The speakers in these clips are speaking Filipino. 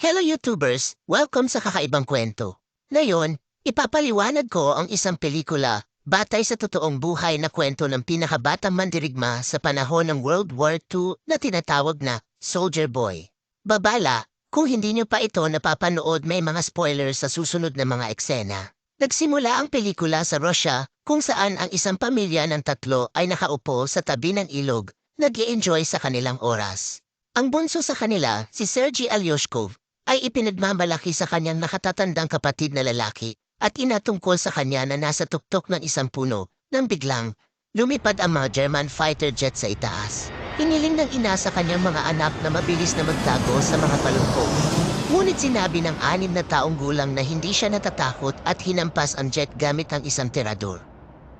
Hello YouTubers! Welcome sa kakaibang kwento. Ngayon, ipapaliwanag ko ang isang pelikula batay sa totoong buhay na kwento ng pinakabatang mandirigma sa panahon ng World War II na tinatawag na Soldier Boy. Babala, kung hindi nyo pa ito napapanood may mga spoilers sa susunod na mga eksena. Nagsimula ang pelikula sa Russia kung saan ang isang pamilya ng tatlo ay nakaupo sa tabi ng ilog, nag enjoy sa kanilang oras. Ang bunso sa kanila, si Sergey Alyoshkov, ay ipinagmamalaki sa kanyang nakatatandang kapatid na lalaki at inatungkol sa kanya na nasa tuktok ng isang puno nang biglang lumipad ang mga German fighter jet sa itaas. Hiniling ng ina sa kanyang mga anak na mabilis na magtago sa mga palungkong. Ngunit sinabi ng anim na taong gulang na hindi siya natatakot at hinampas ang jet gamit ang isang tirador.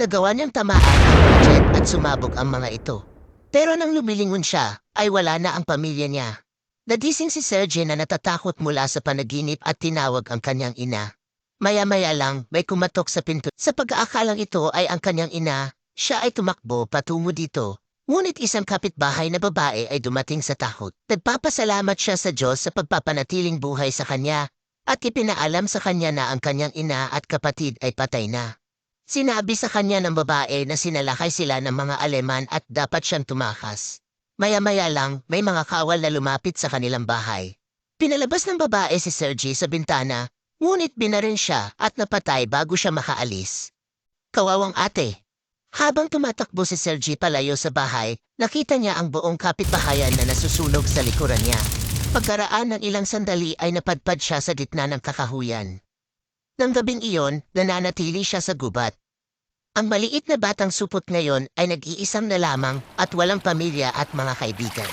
Nagawa niyang tamaan ang jet at sumabog ang mga ito. Pero nang lumilingon siya, ay wala na ang pamilya niya. Nadising si Sergey na natatakot mula sa panaginip at tinawag ang kanyang ina. Maya-maya lang may kumatok sa pinto. Sa pag-aakalang ito ay ang kanyang ina, siya ay tumakbo patungo dito. Ngunit isang kapitbahay na babae ay dumating sa takot. Nagpapasalamat siya sa Diyos sa pagpapanatiling buhay sa kanya at ipinaalam sa kanya na ang kanyang ina at kapatid ay patay na. Sinabi sa kanya ng babae na sinalakay sila ng mga Aleman at dapat siyang tumakas. Maya-maya lang, may mga kawal na lumapit sa kanilang bahay. Pinalabas ng babae si Sergey sa bintana, ngunit binarin siya at napatay bago siya makaalis. Kawawang ate. Habang tumatakbo si Sergey palayo sa bahay, nakita niya ang buong kapitbahayan na nasusunog sa likuran niya. Pagkaraan ng ilang sandali ay napadpad siya sa gitna ng kakahuyan. Nang gabing iyon, nananatili siya sa gubat. Ang maliit na batang supot ngayon ay nag-iisang na lamang at walang pamilya at mga kaibigan.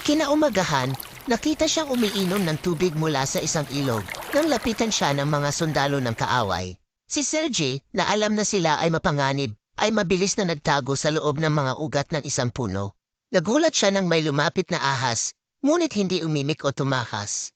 Kinaumagahan, nakita siyang umiinom ng tubig mula sa isang ilog nang lapitan siya ng mga sundalo ng kaaway. Si Sergey, na alam na sila ay mapanganib, ay mabilis na nagtago sa loob ng mga ugat ng isang puno. Nagulat siya nang may lumapit na ahas, ngunit hindi umimik o tumakas.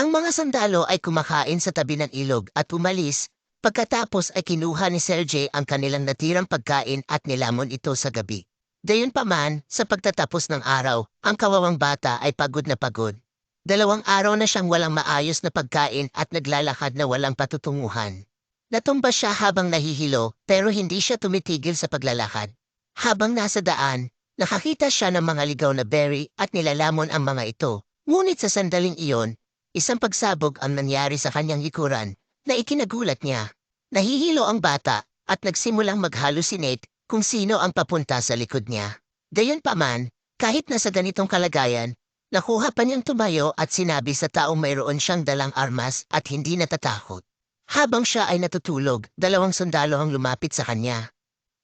Ang mga sundalo ay kumakain sa tabi ng ilog at umalis Pagkatapos ay kinuha ni Sergey ang kanilang natirang pagkain at nilamon ito sa gabi. Gayunpaman, sa pagtatapos ng araw, ang kawawang bata ay pagod na pagod. Dalawang araw na siyang walang maayos na pagkain at naglalakad na walang patutunguhan. Natumba siya habang nahihilo pero hindi siya tumitigil sa paglalakad. Habang nasa daan, nakakita siya ng mga ligaw na berry at nilalamon ang mga ito. Ngunit sa sandaling iyon, isang pagsabog ang nangyari sa kanyang likuran na ikinagulat niya. Nahihilo ang bata at nagsimulang mag-hallucinate kung sino ang papunta sa likod niya. Gayon pa man, kahit nasa ganitong kalagayan, nakuha pa niyang tumayo at sinabi sa taong mayroon siyang dalang armas at hindi natatakot. Habang siya ay natutulog, dalawang sundalo ang lumapit sa kanya.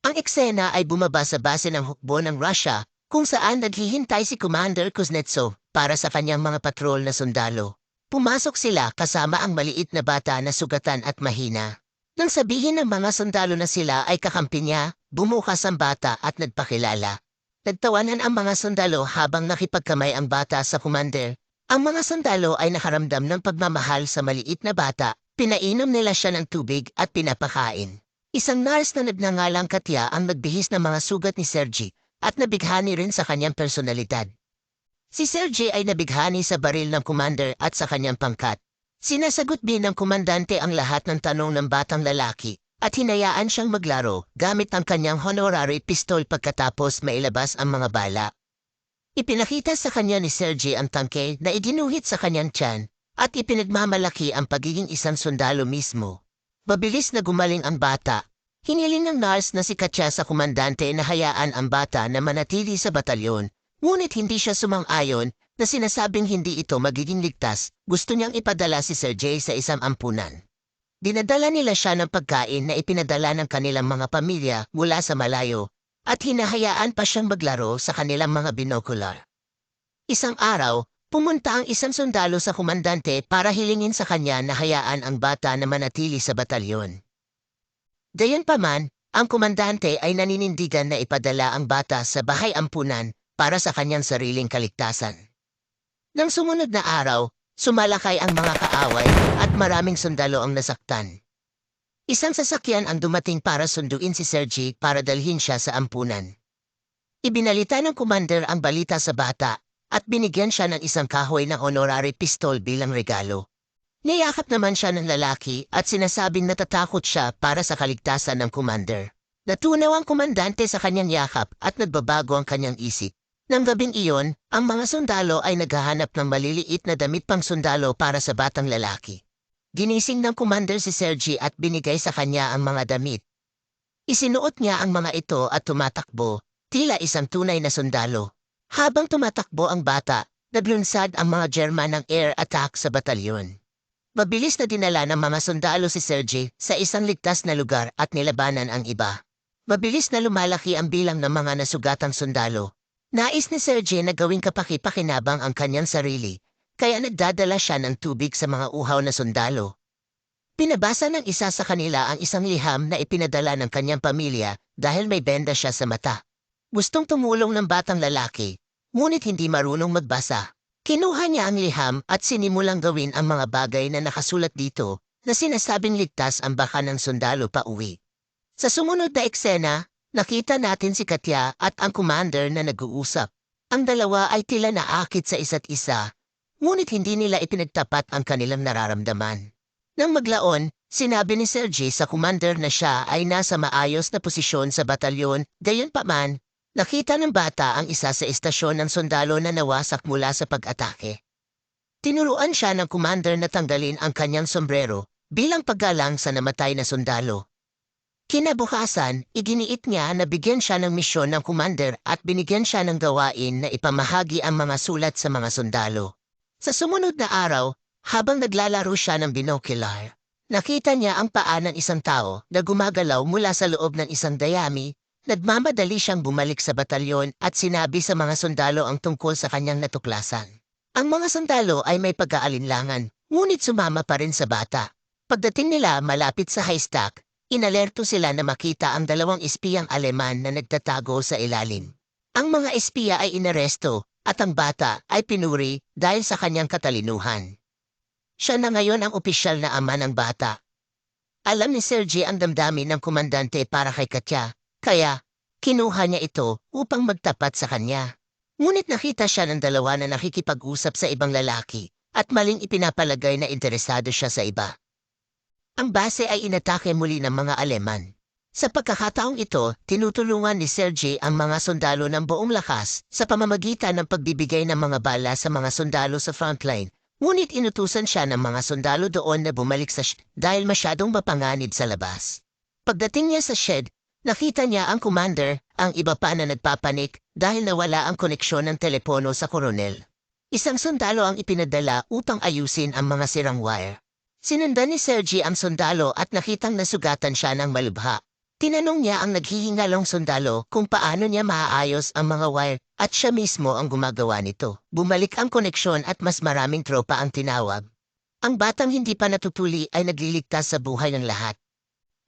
Ang eksena ay bumaba sa base ng hukbo ng Russia kung saan naghihintay si Commander Kuznetsov para sa kanyang mga patrol na sundalo. Pumasok sila kasama ang maliit na bata na sugatan at mahina. Nang sabihin ng mga sundalo na sila ay kakampi niya, bumukas ang bata at nagpakilala. Nagtawanan ang mga sundalo habang nakipagkamay ang bata sa commander. Ang mga sundalo ay nakaramdam ng pagmamahal sa maliit na bata, pinainom nila siya ng tubig at pinapakain. Isang nurse na nagnangalang Katya ang nagbihis ng mga sugat ni Sergi at nabighani rin sa kanyang personalidad. Si Sergey ay nabighani sa baril ng commander at sa kanyang pangkat. Sinasagot din ng komandante ang lahat ng tanong ng batang lalaki at hinayaan siyang maglaro gamit ang kanyang honorary pistol pagkatapos mailabas ang mga bala. Ipinakita sa kanya ni Sergey ang tangke na idinuhit sa kanyang tiyan at ipinagmamalaki ang pagiging isang sundalo mismo. Mabilis na gumaling ang bata. Hiniling ng nurse na si Katya sa komandante na hayaan ang bata na manatili sa batalyon Ngunit hindi siya sumang-ayon na sinasabing hindi ito magiging ligtas, gusto niyang ipadala si Sir Jay sa isang ampunan. Dinadala nila siya ng pagkain na ipinadala ng kanilang mga pamilya mula sa malayo at hinahayaan pa siyang maglaro sa kanilang mga binokular. Isang araw, pumunta ang isang sundalo sa komandante para hilingin sa kanya na hayaan ang bata na manatili sa batalyon. Gayunpaman, ang komandante ay naninindigan na ipadala ang bata sa bahay ampunan para sa kanyang sariling kaligtasan. Nang sumunod na araw, sumalakay ang mga kaaway at maraming sundalo ang nasaktan. Isang sasakyan ang dumating para sunduin si Sergi para dalhin siya sa ampunan. Ibinalita ng commander ang balita sa bata at binigyan siya ng isang kahoy na honorary pistol bilang regalo. Niyakap naman siya ng lalaki at sinasabing natatakot siya para sa kaligtasan ng commander. Natunaw ang komandante sa kanyang yakap at nagbabago ang kanyang isip. Nang gabing iyon, ang mga sundalo ay naghahanap ng maliliit na damit pang sundalo para sa batang lalaki. Ginising ng commander si Sergi at binigay sa kanya ang mga damit. Isinuot niya ang mga ito at tumatakbo, tila isang tunay na sundalo. Habang tumatakbo ang bata, naglunsad ang mga German ng air attack sa batalyon. Mabilis na dinala ng mga sundalo si Sergi sa isang ligtas na lugar at nilabanan ang iba. Mabilis na lumalaki ang bilang ng mga nasugatang sundalo. Nais ni Sergi na gawing kapaki-pakinabang ang kanyang sarili, kaya nagdadala siya ng tubig sa mga uhaw na sundalo. Pinabasa ng isa sa kanila ang isang liham na ipinadala ng kanyang pamilya dahil may benda siya sa mata. Gustong tumulong ng batang lalaki, ngunit hindi marunong magbasa. Kinuha niya ang liham at sinimulang gawin ang mga bagay na nakasulat dito na sinasabing ligtas ang baka ng sundalo pa uwi. Sa sumunod na eksena, nakita natin si Katya at ang commander na nag-uusap. Ang dalawa ay tila naakit sa isa't isa, ngunit hindi nila ipinagtapat ang kanilang nararamdaman. Nang maglaon, sinabi ni Sergey sa commander na siya ay nasa maayos na posisyon sa batalyon, gayon pa man, nakita ng bata ang isa sa estasyon ng sundalo na nawasak mula sa pag-atake. Tinuruan siya ng commander na tanggalin ang kanyang sombrero bilang paggalang sa namatay na sundalo. Kinabukasan, iginiit niya na bigyan siya ng misyon ng commander at binigyan siya ng gawain na ipamahagi ang mga sulat sa mga sundalo. Sa sumunod na araw, habang naglalaro siya ng binocular, nakita niya ang paa ng isang tao na gumagalaw mula sa loob ng isang dayami. Nagmamadali siyang bumalik sa batalyon at sinabi sa mga sundalo ang tungkol sa kanyang natuklasan. Ang mga sundalo ay may pag-aalinlangan, ngunit sumama pa rin sa bata. Pagdating nila malapit sa haystack, Inalerto sila na makita ang dalawang espiyang Aleman na nagtatago sa ilalim. Ang mga espiya ay inaresto at ang bata ay pinuri dahil sa kanyang katalinuhan. Siya na ngayon ang opisyal na ama ng bata. Alam ni Sergey ang damdamin ng komandante para kay Katya, kaya kinuha niya ito upang magtapat sa kanya. Ngunit nakita siya ng dalawa na nakikipag-usap sa ibang lalaki at maling ipinapalagay na interesado siya sa iba. Ang base ay inatake muli ng mga Aleman. Sa pagkakataong ito, tinutulungan ni Sergey ang mga sundalo ng buong lakas sa pamamagitan ng pagbibigay ng mga bala sa mga sundalo sa frontline. Ngunit inutusan siya ng mga sundalo doon na bumalik sa shed dahil masyadong mapanganib sa labas. Pagdating niya sa shed, nakita niya ang commander, ang iba pa na nagpapanik dahil nawala ang koneksyon ng telepono sa koronel. Isang sundalo ang ipinadala upang ayusin ang mga sirang wire. Sinundan ni Sergi ang sundalo at nakitang nasugatan siya ng malubha. Tinanong niya ang naghihingalong sundalo kung paano niya maaayos ang mga wire at siya mismo ang gumagawa nito. Bumalik ang koneksyon at mas maraming tropa ang tinawag. Ang batang hindi pa natutuli ay nagliligtas sa buhay ng lahat.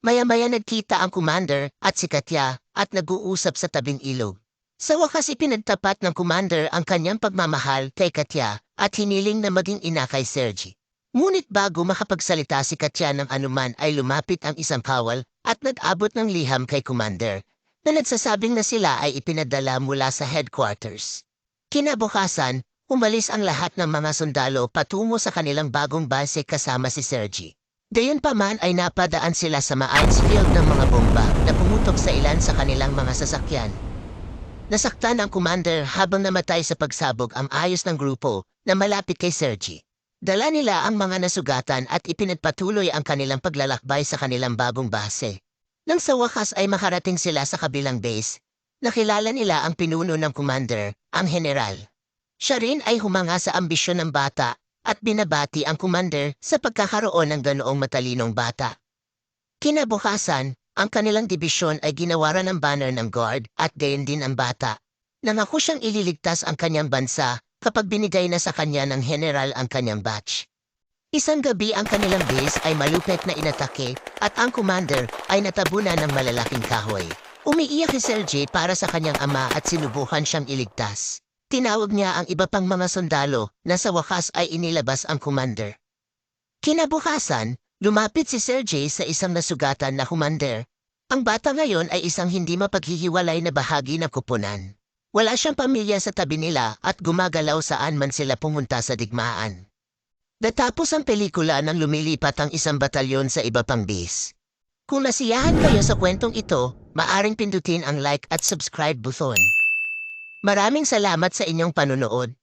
Maya-maya nagkita ang commander at si Katya at nag-uusap sa tabing ilog. Sa wakas ipinagtapat ng commander ang kanyang pagmamahal kay Katya at hiniling na maging ina kay Sergi. Ngunit bago makapagsalita si Katya ng anuman ay lumapit ang isang kawal at nag-abot ng liham kay Commander na nagsasabing na sila ay ipinadala mula sa headquarters. Kinabukasan, umalis ang lahat ng mga sundalo patungo sa kanilang bagong base kasama si Sergi. Gayon pa man ay napadaan sila sa ma-icefield ng mga bomba na pumutok sa ilan sa kanilang mga sasakyan. Nasaktan ang commander habang namatay sa pagsabog ang ayos ng grupo na malapit kay Sergi. Dala nila ang mga nasugatan at ipinagpatuloy ang kanilang paglalakbay sa kanilang bagong base. Nang sa wakas ay makarating sila sa kabilang base, nakilala nila ang pinuno ng commander, ang general. Siya rin ay humanga sa ambisyon ng bata at binabati ang commander sa pagkakaroon ng ganoong matalinong bata. Kinabukasan, ang kanilang dibisyon ay ginawaran ng banner ng guard at gayon din ang bata. Nangako siyang ililigtas ang kanyang bansa kapag binigay na sa kanya ng general ang kanyang batch. Isang gabi ang kanilang base ay malupet na inatake at ang commander ay natabunan ng malalaking kahoy. Umiiyak si Sergey para sa kanyang ama at sinubukan siyang iligtas. Tinawag niya ang iba pang mga sundalo na sa wakas ay inilabas ang commander. Kinabukasan, lumapit si Sergey sa isang nasugatan na commander. Ang bata ngayon ay isang hindi mapaghihiwalay na bahagi ng kupunan. Wala siyang pamilya sa tabi nila at gumagalaw saan man sila pumunta sa digmaan. Natapos ang pelikula nang lumilipat ang isang batalyon sa iba pang base. Kung nasiyahan kayo sa kwentong ito, maaring pindutin ang like at subscribe button. Maraming salamat sa inyong panunood.